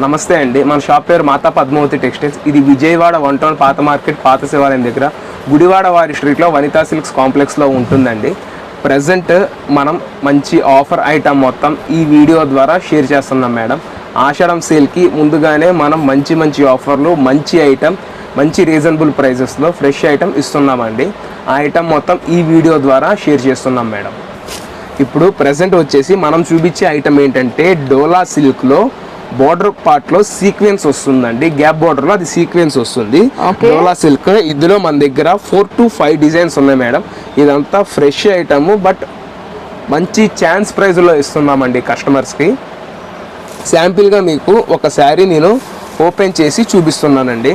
నమస్తే అండి. మన షాప్ పేరు మాతా పద్మావతి టెక్స్టైల్స్. ఇది విజయవాడ వన్ టౌన్ పాత మార్కెట్ పాత శివాలయం దగ్గర. గుడివాడ వారి స్ట్రీట్లో వనితా సిల్క్స్ కాంప్లెక్స్లో ఉంటుందండి. ప్రజెంట్ మనం మంచి ఆఫర్ ఐటమ్ మొత్తం ఈ వీడియో ద్వారా షేర్ చేస్తున్నాం మేడం. ఆషాఢం సేల్కి ముందుగానే మనం మంచి మంచి ఆఫర్లు మంచి ఐటమ్ మంచి రీజనబుల్ ప్రైజెస్లో ఫ్రెష్ ఐటమ్ ఇస్తున్నామండి. ఆ ఐటమ్ మొత్తం ఈ వీడియో ద్వారా షేర్ చేస్తున్నాం మేడం. ఇప్పుడు ప్రజెంట్ వచ్చేసి మనం చూపించే ఐటమ్ ఏంటంటే డోలా సిల్క్లో బోర్డర్ పార్ట్లో సీక్వెన్స్ వస్తుందండి. గ్యాప్ బోర్డర్లో అది సీక్వెన్స్ వస్తుంది. డోలా సిల్క్ ఇందులో మన దగ్గర ఫోర్ టు ఫైవ్ డిజైన్స్ ఉన్నాయి మేడం. ఇదంతా ఫ్రెష్ ఐటమ్ బట్ మంచి ఛాన్స్ ప్రైజ్లో ఇస్తున్నామండి కస్టమర్స్కి. శాంపిల్గా మీకు ఒక శారీ నేను ఓపెన్ చేసి చూపిస్తున్నానండి.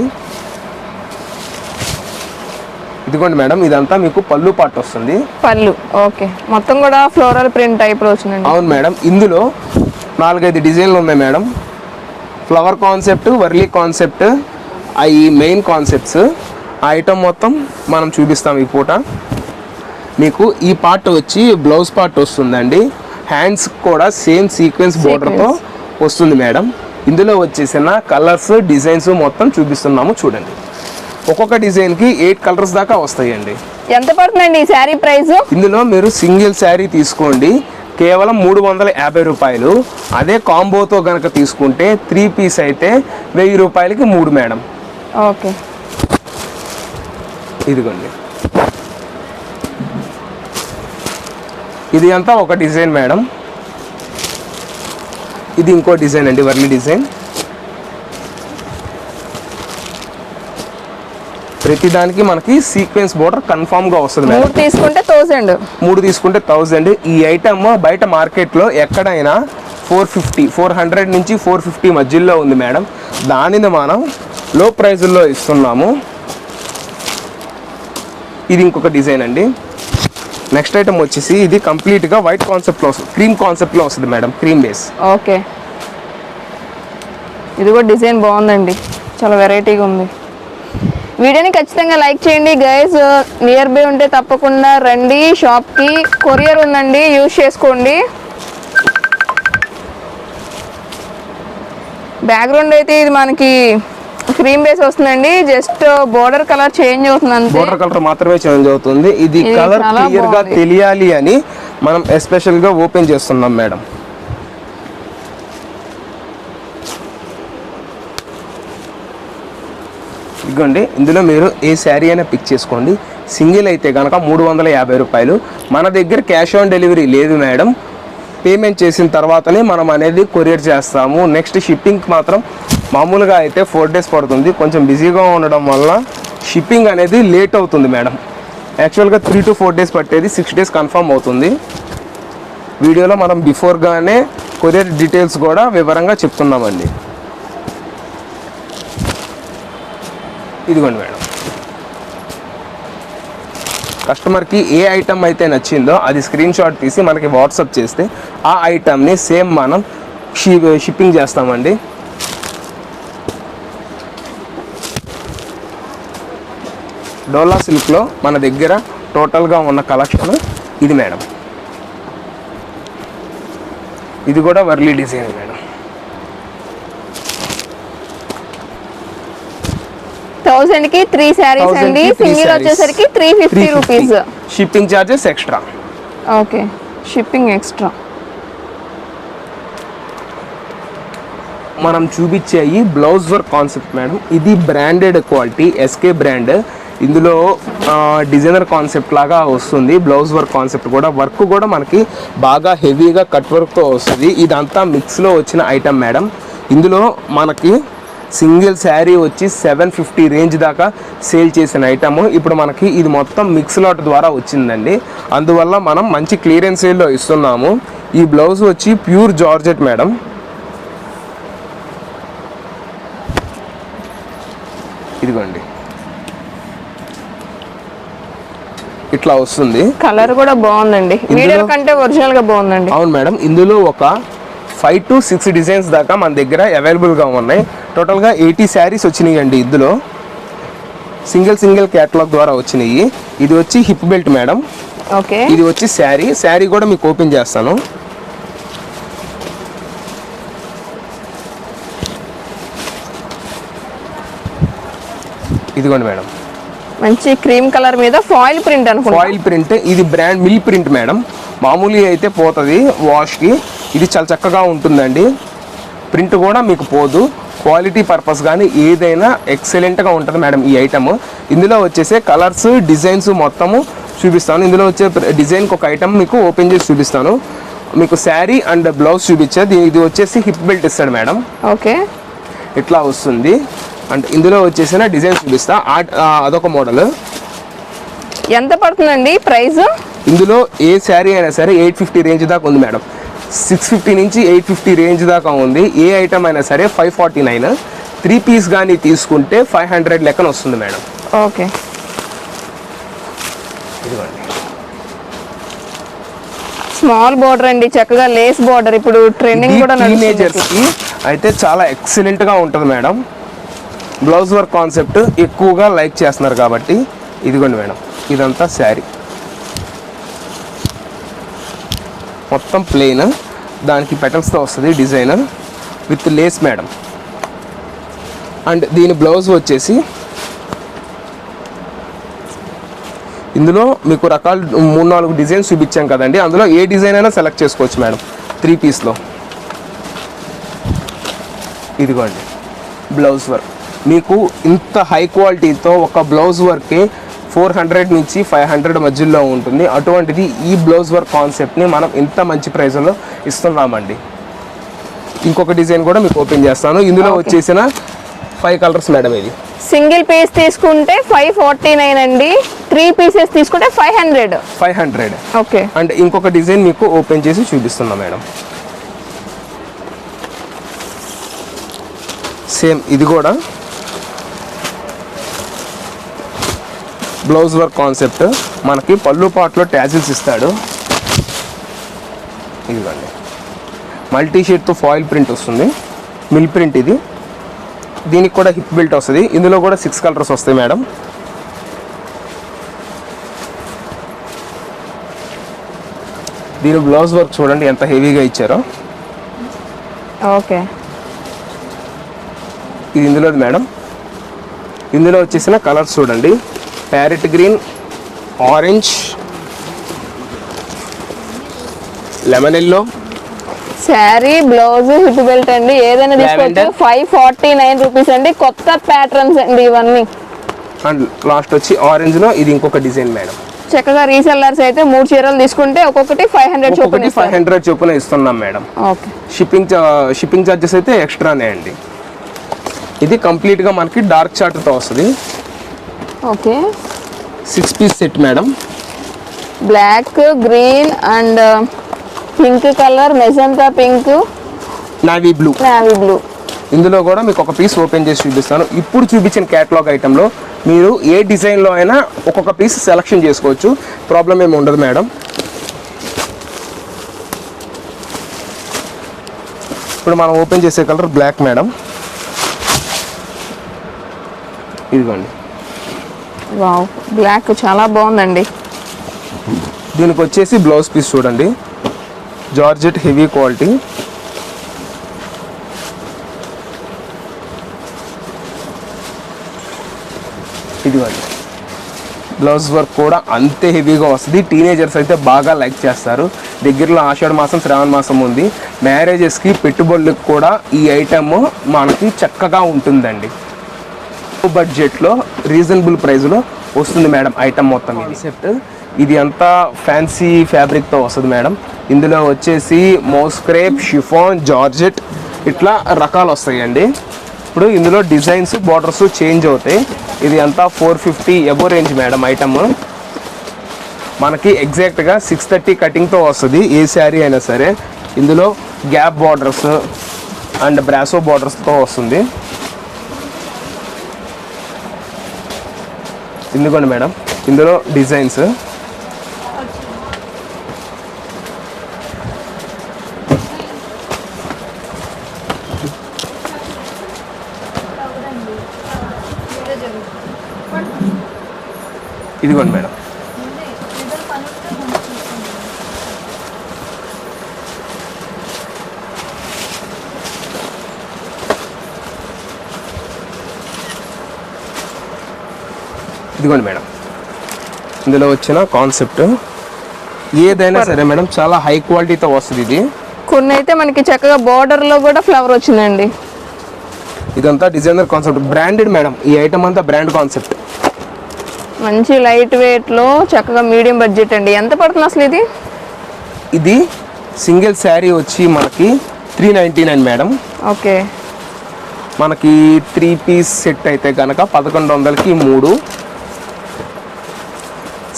ఇదిగోండి మేడం ఇదంతా మీకు పళ్ళు పాటు వస్తుంది. పళ్ళు. ఓకే. మొత్తం కూడా ఫ్లోరల్ ప్రింట్ టైప్ వచ్చిందండి. అవును మేడం ఇందులో నాలుగైదు డిజైన్లు ఉన్నాయి madam. Flower concept Warli concept అవి మెయిన్ కాన్సెప్ట్స్ ఆ ఐటమ్ మొత్తం మనం చూపిస్తాం ఈ పూట. మీకు ఈ పార్ట్ వచ్చి బ్లౌజ్ పార్ట్ వస్తుందండి. హ్యాండ్స్ కూడా సేమ్ సీక్వెన్స్ బోర్డర్తో వస్తుంది మేడం. ఇందులో వచ్చేసిన కలర్స్ డిజైన్స్ మొత్తం చూపిస్తున్నాము చూడండి. ఒక్కొక్క డిజైన్కి ఎయిట్ కలర్స్ దాకా వస్తాయండి. ఎంత పడుతుందండి ఈ శారీ ప్రైస్ ఇందులో మీరు సింగిల్ శారీ తీసుకోండి. కేవలం మూడు వందల యాభై రూపాయలు. అదే కాంబోతో కనుక తీసుకుంటే త్రీ పీస్ అయితే వెయ్యి రూపాయలకి మూడు మేడం. ఓకే. ఇదిగోండి. ఇది అంతా ఒక డిజైన్ మేడం. ఇది ఇంకో డిజైన్ అండి వర్లీ డిజైన్. ప్రతిదానికి మనకి సీక్వెన్స్ బోర్డర్ కన్ఫామ్గా వస్తుంది మేడం తీసుకుంటే థౌసండ్ మూడు తీసుకుంటే థౌజండ్ ఈ ఐటమ్ బయట మార్కెట్లో ఎక్కడైనా ఫోర్ ఫిఫ్టీ ఫోర్ హండ్రెడ్ నుంచి ఫోర్ ఫిఫ్టీ మధ్యలో ఉంది మేడం దానిని మనం లో ప్రైజుల్లో ఇస్తున్నాము. ఇది ఇంకొక డిజైన్ అండి. నెక్స్ట్ ఐటమ్ వచ్చేసి ఇది కంప్లీట్గా వైట్ కాన్సెప్ట్లో వస్తుంది క్రీమ్ కాన్సెప్ట్లో వస్తుంది మేడం క్రీమ్ బేస్ ఓకే ఇది కూడా డిజైన్ బాగుందండి. చాలా వెరైటీగా ఉంది. వీడియోని ఖచ్చితంగా లైక్ చేయండి గైస్ నియర్ బై ఉంటే తప్పకుండా రండి షాప్కి. కొరియర్ ఉందండి యూజ్ చేసుకోండి. బ్యాక్గ్రౌండ్ అయితే ఇది మనకి క్రీమ్ బేస్ వస్తుందండి. జస్ట్ బోర్డర్ కలర్ చేంజ్ అవుతుంది బోర్డర్ కలర్ మాత్రమే చేంజ్ అవుతుంది. ఇది కలర్ క్లియర్గా. తెలియాలి అని మనం ఎస్పెషల్గా ఓపెన్ చేస్తున్నాం మేడం ఇదిగోండి ఇందులో మీరు ఏ శారీ అయినా పిక్ చేసుకోండి. సింగిల్ అయితే కనుక మూడు వందల యాభై రూపాయలు. మన దగ్గర క్యాష్ ఆన్ డెలివరీ లేదు మేడం. పేమెంట్ చేసిన తర్వాతనే మనం అనేది కొరియర్ చేస్తాము. నెక్స్ట్ షిప్పింగ్ మాత్రం మామూలుగా అయితే ఫోర్ డేస్ పడుతుంది. కొంచెం బిజీగా ఉండడం వల్ల షిప్పింగ్ అనేది లేట్ అవుతుంది మేడం. యాక్చువల్గా త్రీ టు ఫోర్ డేస్ పట్టేది సిక్స్ డేస్ కన్ఫర్మ్ అవుతుంది. వీడియోలో మనం బిఫోర్గానే కొరియర్ డీటెయిల్స్ కూడా వివరంగా చెప్తున్నామండి. ఇదిగోండి మేడం. కస్టమర్కి ఏ ఐటమ్ అయితే నచ్చిందో అది స్క్రీన్ షాట్ తీసి మనకి వాట్సాప్ చేస్తే ఆ ఐటమ్ని సేమ్ మనం షి- షిప్పింగ్ చేస్తామండి. డోలా సిల్క్లో మన దగ్గర టోటల్గా ఉన్న కలెక్షన్ ఇది మేడం. ఇది కూడా వర్లీ డిజైన్ మేడం. థౌసండ్కి త్రీ శారీస్ అండి సింగిల్ వచ్చేసరికి three fifty rupees shipping charges extra okay shipping extra మనం చూపించే ఈ బ్లౌజ్ వర్క్ కాన్సెప్ట్ మేడం ఇది బ్రాండెడ్ క్వాలిటీ ఎస్కే బ్రాండ్ ఇందులో డిజైనర్ కాన్సెప్ట్ లాగా వస్తుంది. బ్లౌజ్ వర్క్ కాన్సెప్ట్ కూడా. వర్క్ కూడా మనకి బాగా హెవీగా కట్ వర్క్తో వస్తుంది. ఇదంతా మిక్స్లో వచ్చిన ఐటమ్ మేడం ఇందులో మనకి సింగిల్ శారీ వచ్చి సెవెన్ ఫిఫ్టీ రేంజ్ దాకా సేల్ చేసిన ఐటమ్. ఇప్పుడు మనకి ఇది మొత్తం మిక్స్ లాట్ ద్వారా వచ్చిందండి. అందువల్ల మనం మంచి క్లియరెన్స్ సేల్లో ఇస్తున్నాము. ఈ బ్లౌజ్ వచ్చి ప్యూర్ జార్జెట్ మేడం. ఇదిగోండి. ఇట్లా వస్తుంది. కలర్ కూడా బాగుందండి. వీడియో కంటే ఒరిజినల్గా బాగుందండి. అవును మేడం ఇందులో ఒక ఫైవ్ టు సిక్స్ డిజైన్స్ దాకా మన దగ్గర అవైలబుల్గా ఉన్నాయి. టోటల్గా ఎయిటీ శారీస్ వచ్చినాయి అండి ఇందులో. సింగిల్ సింగిల్ క్యాటలాగ్ ద్వారా వచ్చినాయి. ఇది వచ్చి హిప్ బెల్ట్ మేడం. ఓకే. ఇది వచ్చి శారీ. శారీ కూడా మీకు ఓపెన్ చేస్తాను. ఇదిగోండి మేడం. మంచి క్రీమ్ కలర్ మీద ఫాయిల్ ప్రింట్ అనుకుంటా. Foil print. ఇది బ్రాండ్ మిల్ ప్రింట్ మేడం. మామూలుగా అయితే పోతుంది. వాష్కి ఇది చాలా చక్కగా ఉంటుందండి. ప్రింట్ కూడా మీకు పోదు. క్వాలిటీ పర్పస్ కానీ ఏదైనా ఎక్సలెంట్గా ఉంటుంది మేడం ఈ ఐటమ్ ఇందులో వచ్చేసే కలర్స్ డిజైన్స్ మొత్తము చూపిస్తాను. ఇందులో వచ్చే డిజైన్కి ఒక ఐటమ్ మీకు ఓపెన్ చేసి చూపిస్తాను. మీకు శారీ అండ్ బ్లౌజ్ చూపించే దీ- ఇది వచ్చేసి హిప్ బెల్ట్ ఇస్తాడు మేడం. ఓకే. ఇట్లా వస్తుంది. అండ్ ఇందులో వచ్చేసిన డిజైన్ చూపిస్తా. అదొక మోడల్. ఎంత పడుతుందండి ప్రైస్ ఇందులో ఏ శారీ అయినా సరే ఎయిట్ ఫిఫ్టీ రేంజ్ దాకా ఉంది మేడం. సిక్స్ ఫిఫ్టీ నుంచి ఎయిట్ ఫిఫ్టీ రేంజ్ దాకా ఉంది. ఏ ఐటమ్ అయినా సరే five forty nine three piece కానీ తీసుకుంటే ఫైవ్ హండ్రెడ్ లెక్కన వస్తుంది మేడం. ఓకే. స్మాల్ బోర్డర్ అండి చక్కగా లేస్ బోర్డర్. ఇప్పుడు ట్రెండింగ్ కూడా టీనేజర్స్ నడుస్తుంది కి అయితే చాలా ఎక్సలెంట్గా ఉంటుంది మేడం. బ్లౌజ్ వర్క్ కాన్సెప్ట్ ఎక్కువగా లైక్ చేస్తున్నారు కాబట్టి. ఇదిగోండి మేడం ఇదంతా శారీ. మొత్తం ప్లెయిన్ దానికి పెటల్స్తో వస్తుంది design with lace madam and దీని బ్లౌజ్ వచ్చేసి ఇందులో మీకు రకాలు మూడు నాలుగు డిజైన్స్ చూపించాం కదండి. అందులో ఏ డిజైన్ అయినా సెలెక్ట్ చేసుకోవచ్చు మేడం త్రీ పీస్లో ఇదిగోండి. బ్లౌజ్ వర్క్ మీకు ఇంత హై క్వాలిటీతో ఒక బ్లౌజ్ వర్కే ఫోర్ హండ్రెడ్ నుంచి ఫైవ్ హండ్రెడ్ మధ్యలో ఉంటుంది. అటువంటిది ఈ బ్లౌజ్ వర్క్ కాన్సెప్ట్ని మనం ఇంత మంచి ప్రైస్లో ఇస్తున్నామండి. ఇంకొక డిజైన్ కూడా మీకు ఓపెన్ చేస్తాను. ఇందులో. వచ్చేసిన ఫైవ్ కలర్స్ మేడం ఇది. సింగిల్ పీస్ తీసుకుంటే ఫైవ్ ఫార్టీ నైన్ అండి. త్రీ పీసెస్ తీసుకుంటే five hundred. Five hundred. Okay. And ఇంకొక డిజైన్ మీకు ఓపెన్ చేసి చూపిస్తున్నా మేడం. సేమ్ ఇది కూడా బ్లౌజ్ వర్క్ కాన్సెప్ట్. మనకి పళ్ళు పాట్లో ట్యాజిల్స్ ఇస్తాడు. ఇదిగోండి. మల్టీ షేడ్తో ఫాయిల్ ప్రింట్ వస్తుంది. మిల్ ప్రింట్ ఇది. దీనికి కూడా హిప్ బెల్ట్ వస్తుంది. ఇందులో కూడా సిక్స్ కలర్స్ వస్తాయి మేడం. దీని బ్లౌజ్ వర్క్ చూడండి ఎంత హెవీగా ఇచ్చారో. ఓకే. ఇది ఇందులోది మేడం. ఇందులో వచ్చేసిన కలర్స్ చూడండి. Parrot green orange lemon yellow. Sari blouse hip belt అండి. ఏదైనా తీసుకోవచ్చు. ఫైవ్ ఫార్టీ నైన్ రూపీస్ అండి. కొత్త ప్యాటర్న్స్ అండి ఇవన్నీ. అండ్ లాస్ట్ వచ్చి ఆరెంజ్లో ఇది ఇంకొక డిజైన్ మేడం చక్కగా రీసెల్లర్స్ అయితే మూడు చీరలు తీసుకుంటే ఒక్కొక్కటి ఫైవ్ హండ్రెడ్ చొప్పున ఫైవ్ హండ్రెడ్ చొప్పున ఇస్తున్నాం madam okay. Shipping shipping charges అయితే ఎక్స్ట్రానే అండి. ఇది కంప్లీట్గా మనకి డార్క్ చార్ట్తో వస్తుంది. Okay. Six piece set madam. Black green and pink colour magenta pink. Navy blue. Navy blue. ఇందులో కూడా మీకు ఒక పీస్ ఓపెన్ చేసి చూపిస్తాను. ఇప్పుడు చూపించిన క్యాటలాగ్ ఐటెంలో మీరు ఏ డిజైన్లో అయినా ఒక్కొక్క పీస్ సెలెక్షన్ చేసుకోవచ్చు. ప్రాబ్లం ఏమి ఉండదు మేడం. ఇప్పుడు మనం ఓపెన్ చేసే కలర్ బ్లాక్ మేడం. ఇదిగోండి. వావ్ బ్లాక్ చాలా బాగుందండి. దీనికి వచ్చేసి బ్లౌజ్ పీస్ చూడండి. Georgette heavy quality. ఇదిగోండి. బ్లౌజ్ వర్క్ కూడా అంతే హెవీగా వస్తుంది. టీనేజర్స్ అయితే బాగా లైక్ చేస్తారు. దగ్గరలో ఆషాఢ మాసం శ్రావణ మాసం ఉంది. మ్యారేజెస్కి పెట్టుబడులకు కూడా ఈ ఐటమ్ మనకి చక్కగా ఉంటుందండి. బడ్జెట్లో రీజనబుల్ ప్రైస్లో వస్తుంది మేడం ఐటమ్ మొత్తం కాన్సెప్ట్ ఇది అంతా ఫ్యాన్సీ ఫ్యాబ్రిక్తో వస్తుంది మేడం. ఇందులో వచ్చేసి మోస్క్రేప్ షిఫాన్ జార్జెట్ ఇట్లా రకాలు వస్తాయండి. ఇప్పుడు ఇందులో డిజైన్స్ బార్డర్స్ చేంజ్ అవుతాయి. ఇది అంతా four fifty above range madam item మనకి ఎగ్జాక్ట్గా సిక్స్ థర్టీ కటింగ్తో వస్తుంది ఏ శారీ అయినా సరే. ఇందులో గ్యాప్ బార్డర్స్ అండ్ బ్రాసో బార్డర్స్తో వస్తుంది. ఎందుకండి మేడం. ఇందులో డిజైన్స్. ఇదిగోండి మేడం. ఇదిగోండి మేడం. ఇందులో వచ్చిన కాన్సెప్ట్ ఏదైనా సరే మేడం చాలా హై క్వాలిటీతో వస్తుంది ఇది. కొన్ని అయితే మనకి చక్కగా border లో కూడా ఫ్లవర్ వచ్చిందండి. ఇదంతా డిజైనర్ కాన్సెప్ట్ బ్రాండెడ్ మేడం. ఈ ఐటమ్ అంతా బ్రాండ్ కాన్సెప్ట్ మంచి లైట్ వెయిట్లో చక్కగా మీడియం బడ్జెట్ అండి. ఎంత పడుతుంది అసలు ఇది? ఇది సింగిల్ శారీ వచ్చి మనకి three ninety nine madam. Okay. మనకి త్రీ పీస్ సెట్ అయితే కనుక పదకొండు వందలకి మూడు.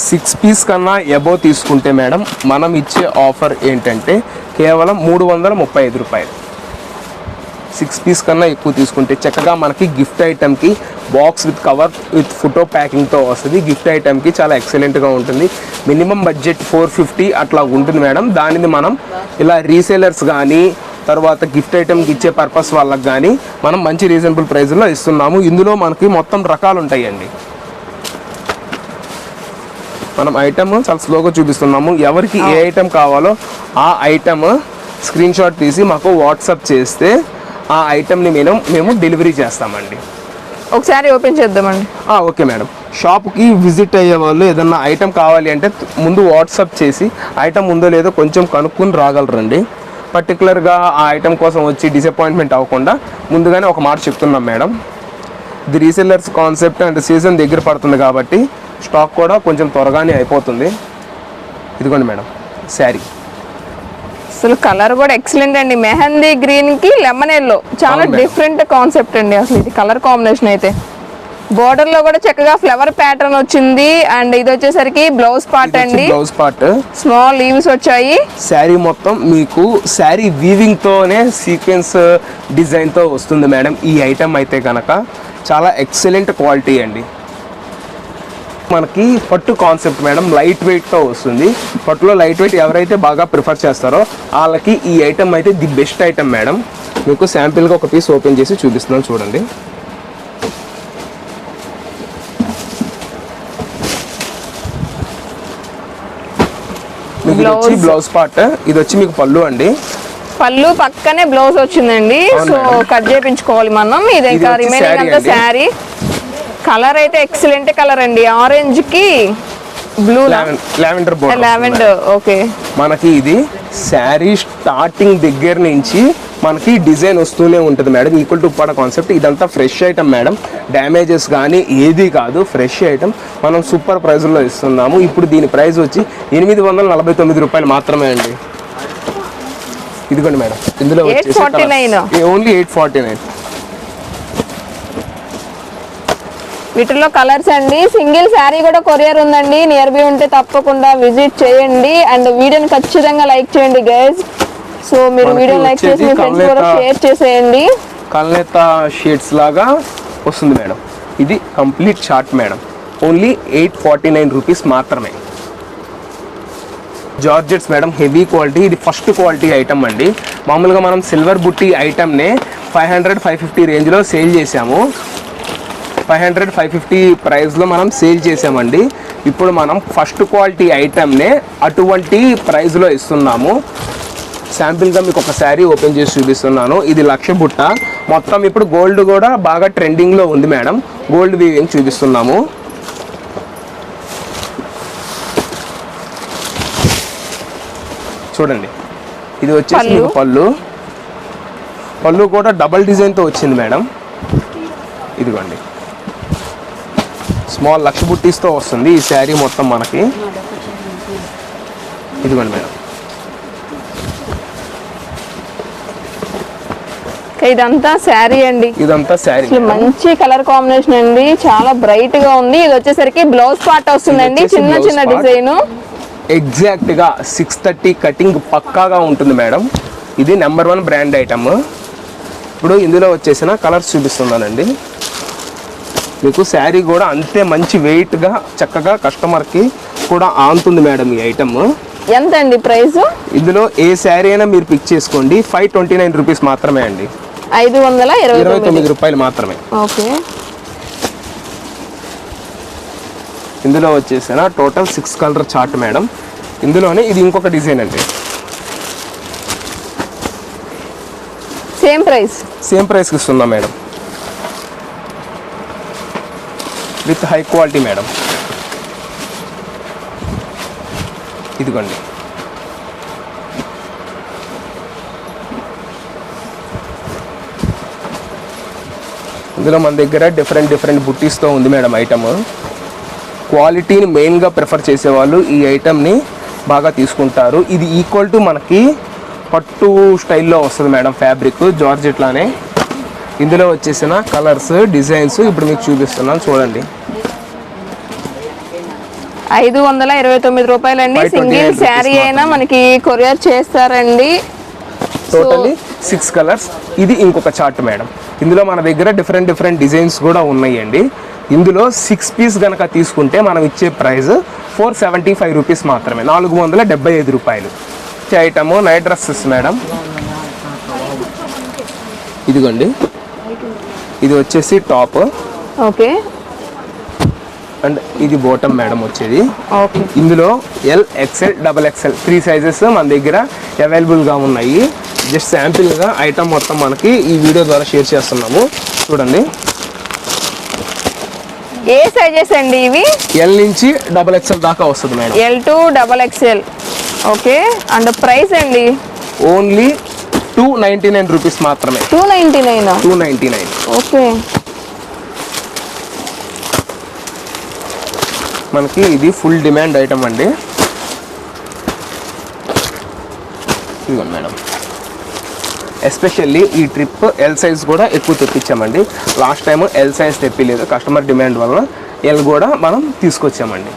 సిక్స్ పీస్ కన్నా ఎబో తీసుకుంటే మేడం మనం ఇచ్చే ఆఫర్ ఏంటంటే కేవలం మూడు వందల ముప్పై ఐదు రూపాయలు. సిక్స్ పీస్ కన్నా ఎక్కువ తీసుకుంటే చక్కగా మనకి gift ఐటెంకి box with cover with photo ప్యాకింగ్తో వస్తుంది. గిఫ్ట్ ఐటెంకి చాలా ఎక్సలెంట్గా ఉంటుంది. మినిమం బడ్జెట్ ఫోర్ ఫిఫ్టీ అట్లా ఉంటుంది మేడం. దానిని మనం ఇలా రీసేలర్స్ కానీ తర్వాత గిఫ్ట్ ఐటెంకి ఇచ్చే పర్పస్ వాళ్ళకి కానీ మనం మంచి రీజనబుల్ ప్రైస్లో ఇస్తున్నాము. ఇందులో మనకి మొత్తం రకాలు ఉంటాయండి మనం ఐటమ్ చాలా స్లోగా చూపిస్తున్నాము. ఎవరికి ఏ ఐటమ్ కావాలో ఆ ఐటమ్ స్క్రీన్ షాట్ తీసి మాకు వాట్సాప్ చేస్తే ఆ ఐటమ్ని మేము మేము డెలివరీ చేస్తామండి. ఒకసారి ఓపెన్ చేద్దామండి. Okay madam. షాప్కి విజిట్ అయ్యే వాళ్ళు ఏదన్నా ఐటమ్ కావాలి అంటే ముందు వాట్సాప్ చేసి ఐటమ్ ఉందో లేదో కొంచెం కనుక్కొని రాగలరండి. పర్టికులర్గా ఆ ఐటమ్ కోసం వచ్చి డిసప్పాయింట్మెంట్ అవ్వకుండా ముందుగానే ఒక మాట చెప్తున్నాం మేడం. ఇది రీసెల్లర్స్ కాన్సెప్ట్ అండ్ సీజన్ దగ్గర పడుతుంది కాబట్టి స్టాక్ కూడా కొంచెం త్వరగానే అయిపోతుంది. ఇదిగోండి మేడం శారీ. అసలు కలర్ కూడా ఎక్సలెంట్ అండి. మెహందీ గ్రీన్కి లెమన్ ఎల్లో. చాలా. డిఫరెంట్ కాన్సెప్ట్ అండి అసలు ఇది కలర్ కాంబినేషన్ అయితే. బోర్డర్లో కూడా చక్కగా ఫ్లవర్ ప్యాటర్న్ వచ్చింది. అండ్ ఇది వచ్చేసరికి బ్లౌజ్ పార్ట్ అండి. Blouse part. స్మాల్ లీవ్స్ వచ్చాయి. శారీ మొత్తం మీకు శారీ వీవింగ్తోనే సీక్వెన్స్ డిజైన్తో వస్తుంది మేడం. ఈ ఐటమ్ అయితే కనుక చాలా ఎక్సలెంట్ క్వాలిటీ అండి. మనకి పట్టు కాన్సెప్ట్ మేడం లైట్ వెయిట్తో వస్తుంది. పట్టులో లైట్ వెయిట్ ఎవరైతే బాగా ప్రిఫర్ చేస్తారో వాళ్ళకి ఈ ఐటమ్ అయితే ది బెస్ట్ ఐటమ్ మేడం. మీకు శాంపిల్గా ఒక పీస్ ఓపెన్ చేసి చూపిస్తున్నాను చూడండి. మీకు వచ్చి. బ్లౌజ్ పార్ట్ ఇది వచ్చి మీకు పళ్ళు అండి. పళ్ళు పక్కనే బ్లౌజ్ వచ్చిందండి. సో. కట్ చేయించుకోవాలి మనం. ఇది ఇంకా రిమైనింగ్ అంతా. శారీ కలర్ అయితే ఎక్సలెంట్ కలర్ అండి. ఆరెంజ్కి బ్లూ లావెండర్ లావెండర్ ఓకే మనకి ఇది శారీ స్టార్టింగ్ దగ్గర నుంచి మనకి డిజైన్ వస్తూనే ఉంటుంది madam. Equal to Uppada concept ఇదంతా ఫ్రెష్ ఐటమ్ మేడం. డ్యామేజెస్ కానీ ఏది కాదు ఫ్రెష్ ఐటమ్ మనం సూపర్ ప్రైస్లో ఇస్తున్నాము. ఇప్పుడు దీని ప్రైస్ వచ్చి ఎనిమిది వందల నలభై తొమ్మిది రూపాయలు మాత్రమే అండి. ఇదిగోండి మేడం. ఇందులో 849. ఓన్లీ ఎయిట్ ఫార్టీ నైన్ వీటిలో కలర్స్ అండి. సింగిల్ శారీ కూడా కొరియర్ ఉందండి. నియర్ బై ఉంటే తప్పకుండా విజిట్ చేయండి. అండ్ వీడియోని ఖచ్చితంగా లైక్ చేయండి గైస్. సో మీరు వీడియో లైక్ చేసి మీ ఫ్రెండ్స్ కూడా షేర్ చేసేయండి. కల్నేత షేడ్స్ లాగా వస్తుంది మేడం. ఇది complete chart madam. Only eight forty nine rupees మాత్రమే. Georgettes madam heavy quality. ఇది ఫస్ట్ క్వాలిటీ ఐటమ్ అండి. మామూలుగా మనం సిల్వర్ బుట్టి ఐటమ్నే ఫైవ్ హండ్రెడ్ ఫైవ్ ఫిఫ్టీ రేంజ్లో సేల్ చేసాము ఫైవ్ హండ్రెడ్ ఫైవ్ ఫిఫ్టీ ప్రైస్లో మనం సేల్ చేసామండి ఇప్పుడు మనం ఫస్ట్ క్వాలిటీ ఐటమ్నే అటువంటి ప్రైస్లో ఇస్తున్నాము. శాంపిల్గా మీకు ఒక శారీ ఓపెన్ చేసి చూపిస్తున్నాను. ఇది లక్ష బుట్ట. మొత్తం ఇప్పుడు గోల్డ్ కూడా బాగా ట్రెండింగ్లో ఉంది మేడం. గోల్డ్ వీవింగ్ చూపిస్తున్నాము. చూడండి. ఇది వచ్చేసి. మీకు పళ్ళు. పళ్ళు కూడా డబల్ డిజైన్తో వచ్చింది మేడం. ఇదిగోండి. స్మాల్ లక్ష బుట్టీస్తో వస్తుంది. ఈ శారీ మొత్తం మనకి. ఇదిగోండి మేడం. ఇదంతా శారీ అండి. ఇదంతా శారీ. మంచి కలర్ కాంబినేషన్ అండి. చాలా బ్రైట్గా ఉంది. ఇది వచ్చేసరికి బ్లౌజ్ పార్ట్ వస్తుందండి. చిన్న చిన్న. డిజైన్. ఎగ్జాక్ట్గా సిక్స్ థర్టీ కటింగ్ పక్కాగా ఉంటుంది మేడం. ఇది నెంబర్ వన్ బ్రాండ్ ఐటమ్ ఇప్పుడు ఇందులో వచ్చేసిన కలర్స్ చూపిస్తున్నానండి. మీకు శారీ కూడా అంతే మంచి వెయిట్గా చక్కగా కస్టమర్కి కూడా ఆంతుంది మేడం ఈ ఐటమ్ ఎంత అండి ప్రైస్ ఇందులో ఏ శారీ అయినా మీరు పిక్ చేసుకోండి. ఫైవ్ ట్వంటీ నైన్ రూపీస్ మాత్రమే అండి. ఐదు వందల ఇరవై తొమ్మిది. రూపాయలు మాత్రమే. ఓకే ఇందులో వచ్చేసిన total six colour chart madam. ఇందులోనే ఇది ఇంకొక డిజైన్ అండి. సేమ్ ప్రైస్ సేమ్ ప్రైస్కి ఇస్తున్నాం madam. With high quality madam. ఇదిగోండి. ఇందులో మన దగ్గర డిఫరెంట్ డిఫరెంట్ బుట్టీస్తో ఉంది మేడం ఐటమ్ క్వాలిటీని మెయిన్గా ప్రిఫర్ చేసేవాళ్ళు ఈ ఐటమ్ని బాగా తీసుకుంటారు. ఇది ఈక్వల్ టు మనకి పట్టు స్టైల్లో వస్తుంది మేడం ఫ్యాబ్రిక్ జార్జెట్లానే ఇందులో వచ్చేసిన కలర్స్ డిజైన్స్ ఇప్పుడు మీకు చూపిస్తున్నాను చూడండి. ఐదు వందల ఇరవై తొమ్మిది రూపాయలండి. 528 సింగిల్ శారీ అయినా. మనకి కొరియర్ చేస్తారండి. టోటలీ సిక్స్ కలర్స్ ఇది ఇంకొక చార్ట్ మేడం ఇందులో మన దగ్గర డిఫరెంట్ డిఫరెంట్ డిజైన్స్ కూడా ఉన్నాయండి. ఇందులో సిక్స్ పీస్ గనక తీసుకుంటే మనం ఇచ్చే price four seventy five rupees మాత్రమే. నాలుగు వందల డెబ్బై ఐదు రూపాయలు. ఐటమ్ నైట్ డ్రెస్సెస్ మేడం ఇదిగోండి. ఇది వచ్చేసి టాప్ ఓకే అండ్ ఇది బోటమ్ మేడం వచ్చేది. ఇందులో L XL double XL three sizes మన దగ్గర అవైలబుల్గా ఉన్నాయి. జస్ట్ శాంపిల్గా ఐటమ్ మొత్తం మనకి ఈ వీడియో ద్వారా షేర్ చేస్తున్నాము. చూడండి. ఏ సైజెస్ అండి ఇవి? ఎల్ నుంచి డబల్ ఎక్స్ఎల్ దాకా వస్తుంది madam L two double XL okay. And price అండి? Only two ninety nine rupees మాత్రమే. Two ninety nine two ninety nine okay. మనకి ఇది ఫుల్ డిమాండ్ ఐటమ్ అండి. ఇదిగోండి మేడం. ఎస్పెషల్లీ ఈ ట్రిప్ ఎల్ సైజ్ కూడా ఎక్కువ తెప్పించామండి. లాస్ట్ టైం ఎల్ సైజ్ తెప్పిలేదు. కస్టమర్ డిమాండ్ వల్ల ఎల్ కూడా మనం తీసుకొచ్చామండి.